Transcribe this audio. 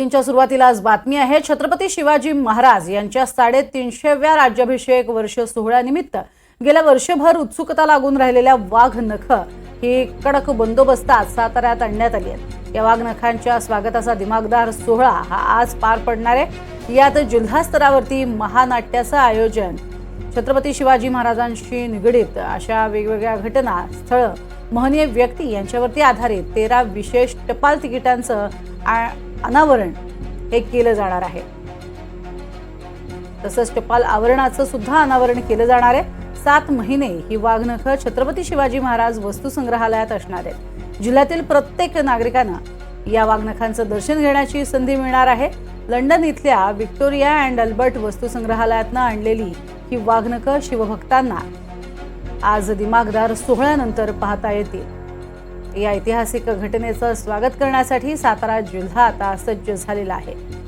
तीनच्या सुरुवातीला आज बातमी आहे. छत्रपती शिवाजी महाराज यांच्या साडेतीनशेव्या राज्याभिषेक वर्ष सोहळ्यानिमित्त गेल्या वर्षभर उत्सुकता लागून राहिलेल्या वाघ नख ही कडक बंदोबस्तात साताऱ्यात आणण्यात आली आहेत. या वाघ नखांच्या स्वागताचा दिमागदार सोहळा हा आज पार पडणार आहे. यात जिल्हा स्तरावरती महानाट्याचं आयोजन छत्रपती शिवाजी महाराजांशी निगडीत अशा वेगवेगळ्या घटना स्थळं महनीय व्यक्ती यांच्यावरती आधारित तेरा विशेष टपाल तिकिटांचं आ- अनावरण हे केलं जाणार आहे. तसंच टपाल आवरणाचं सुद्धा अनावरण केलं जाणार आहे. सात महिने ही वाघनख छत्रपती शिवाजी महाराज वस्तू संग्रहालयात असणार आहेत. जिल्ह्यातील प्रत्येक नागरिकांना या वाघनखांचं दर्शन घेण्याची संधी मिळणार आहे. लंडन इथल्या विक्टोरिया अँड अल्बर्ट वस्तू संग्रहालयातनं आणलेली ही वाघनखं शिवभक्तांना आज दिमागदार सोहळ्यानंतर पाहता येतील. या ऐतिहासिक घटनेचं स्वागत करण्यासाठी सातारा जिल्हा आता सज्ज झालेला आहे.